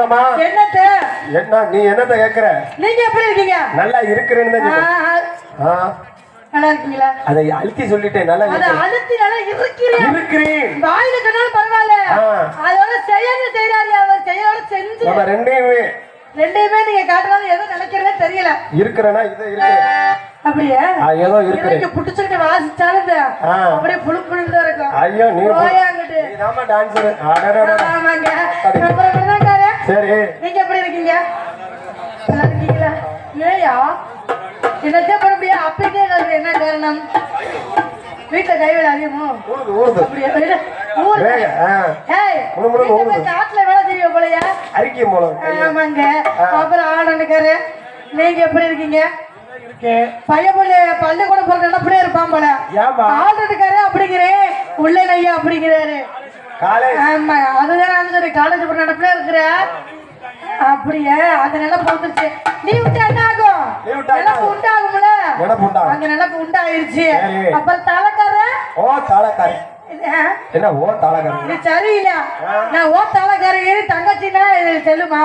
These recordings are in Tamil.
இருக்கிறமா என்னத்த என்ன நீ என்னத்த கேக்குற? நீங்க எப்படி இருக்கீங்க? நல்லா இருக்கிறேன்னு தான் நல்லா இருக்கீங்களா? அதை அழுத்தி சொல்லிட்டேன் நல்லா அத. அழுத்தி நல்லா இருக்கிறேன் இருக்கிறேன். வாயில சொன்னாலும் பரவாயில்ல. அதோட செயல் செய்யறாரு அவர் செயலோட செஞ்சு. நம்ம ரெண்டையுமே. ரெண்டையுமே நீங்க காட்டுறாலும் எதுவும் நினைக்கிறதே தெரியல. இருக்கிறேன்னா இது இருக்கிறேன் அப்படியே? ஏதோ இருக்கிறேன். எனக்கு புடிச்சுக்கிட்டு வாசிச்சாலும். அப்படியே புழு புழுன்னு இருக்கும். ஐயோ நீ போயா அங்கிட்டு. ஆமாங்க. இப்படிதான்காரு. சரி. நீங்க எப்படி இருக்கீங்க? நல்லா இருக்கீங்களா? ஏயா என்னத்தே பண்ண அப்படியே கல்வி என்ன காரணம்? வீட்டுல கைவிட அதிகமோ காட்டுல வேலை செய்வீங்க போலயா. அறிக்கை மூலம் ஆமாங்க. அப்புறம் ஆடனுக்காரு நீங்க எப்படி இருக்கீங்க? பையன் புள்ள பள்ளிக்கூடம் போற நினைப்புல இருப்பான் போல. ஏமா ஆடுறதுக்காரு அப்படிங்கிறேன் உள்ள ஐயா அப்படிங்கிறாரு. ஆமா அதுதான் நான் சரி காலேஜ் போற நினைப்புல இருக்கிற? அப்படியே? அந்த நினைப்பு வந்துருச்சு. நீ விட்டா என்ன ஆகும்? நீ விட்டா என்ன நினைப்பு உண்டாகும்ல? அந்த நினைப்பு உண்டாயிருச்சு. அப்புறம் தலைக்கார ஓ தாளக்காரி என்ன ஓ தாளக்காரி இது சரியில்லை. நான் ஓ தலைக்காரங்க தங்கச்சின்னா இது செல்லுமா?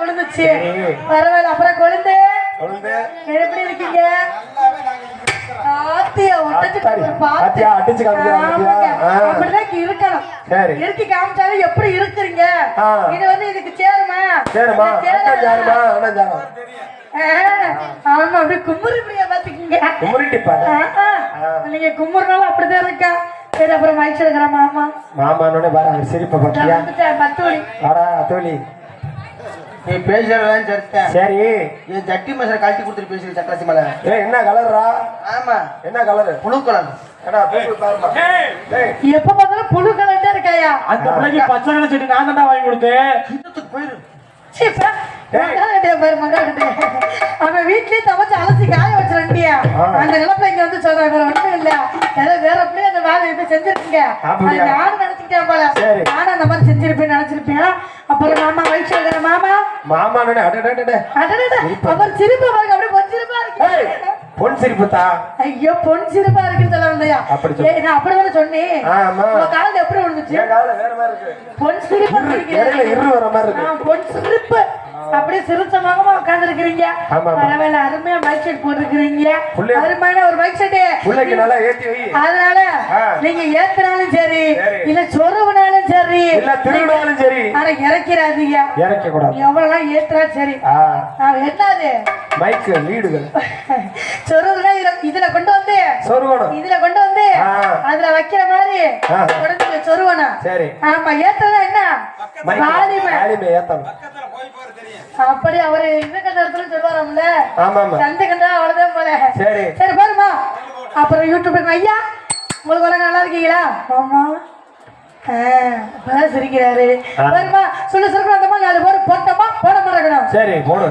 விழுந்துச்சு. பரவாயில்ல. அப்புறம் கொழுந்து. எப்படி இருக்கீங்க? ஆத்தியா அடிச்சு. அப்படிதான் இருக்கணும். இறுக்கி காமிச்சாலும் எப்படி இருக்கிறீங்க. இது வந்து இதுக்கு சேருமா? ஜாரம் ஆ, ஆமா அப்படியே குமுறி இப்படியா பாத்துக்கீங்க. நீங்க குமுறினாலும் அப்படிதான் இருக்கா? சரி அப்புறம் மகிழ்ச்சி இருக்கிற மாமா. மாமானோட பாரு சிரிப்பை பத்தியா பத்து வாடா தோழி நீ பேசுறதான் சரித்தேன் சரி. என் ஜட்டி மசாலா கழட்டி கொடுத்துட்டு பேசுற மலை. ஏ என்ன கலர்ரா? ஆமா. என்ன கலரு? புழு கலர். எப்ப பார்த்தாலும் புழு கலர்ட்டே இருக்காயா? அந்த பிள்ளைக்கு பச்சை கலர் செடி நான் தான்டா வாங்கி கொடுத்தேன். போயிரு. அவன் வீட்லயே தவச்சு அலசி காய வச்சிருந்தியா. அந்த நிலப்ப இங்க வந்து சொல்றாங்க வேற ஒண்ணும் இல்ல. ஏதோ வேற பிள்ளை அந்த வேலை எப்படி செஞ்சிருக்கீங்க அப்படியா? நானும் நினைச்சுக்கிட்டேன் போல. நானும் அந்த மாதிரி செஞ்சிருப்பேன் நினைச்சிருப்பேன். அப்புறம் மாமா வயசு மாமா? மாமானோட அடடடட. அடடட, அவர் சிரிப்பு பாருங்க அப்படியே பொஞ்சிருப்பா. ஏய். இருக்கு பொன் சிரிப்புத்தா? ஐயோ பொன் சிரிப்பா சொல்ல வந்தையா அப்படி சொல்லு. நான் அப்படிதானே சொன்னேன். ஆமா. உங்க காலத்துல எப்படி விழுந்துச்சு? என் காதுல வேற மாதிரி இருக்கு. பொன் சிரிப்பா இடையில இருக்கிறீங்க. இரு வர மாதிரி இருக்கு. பொன் சிரிப்பு. அப்படியே சிரிச்ச முகமா உட்கார்ந்துருக்கிறீங்க. பரவாயில்ல அருமையா பைக் செட் போட்டிருக்கிறீங்க. அருமையான ஒரு பைக் செட்டு அதனால. நீங்க ஏத்துனாலும் சரி. இல்ல சொருவினாலும் சரி இல்ல திருடாலும் சரி. ஆனா இறக்கிறாதீங்க. இறக்க கூடாது எவ்வளவுலாம் ஏத்துனா சரி. என்னது? மைக்கு லீடுகள். சொருவுனா இதுல கொண்டு வந்து. சொருகணும். இதுல கொண்டு வந்து. அதுல வைக்கிற மாதிரி. உடனே சொருவனா சரி. ஆமா ஏத்தனா என்ன? வாலிமை வாலிமை ஏத்தணும். அப்படி அவரு கண்டத்துல சொல்லுவாராம்ல. கண்டா அவ்வளவுதான் போல. சரி. சரி பாருமா. அப்புறம் யூடியூப் ஐயா உங்களுக்கு வர நல்லா இருக்கீங்களா? ஆமா. இப்பதான் சிரிக்கிறாரு. பாருமா சொல்லு அந்த மாதிரி நாலு பேர் போட்டோமா? போட மாட்டேங்கணும் சரி போடு.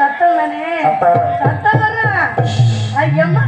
சத்தம் தானே? சத்தம் வர்றேன் ஐயம்மா.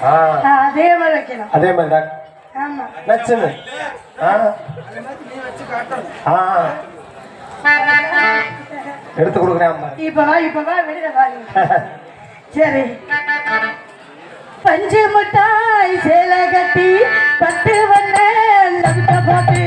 அதே மாதிரி வைக்கணும். அதே மாதிரி தான். ஆமா. வச்சுங்க ஆ. எடுத்து கொடுக்குறேன் அம்மா. இப்போ வா இப்போ வா சரி. பஞ்சு முட்டாய் சேல கட்டி பட்டு வந்த போட்டு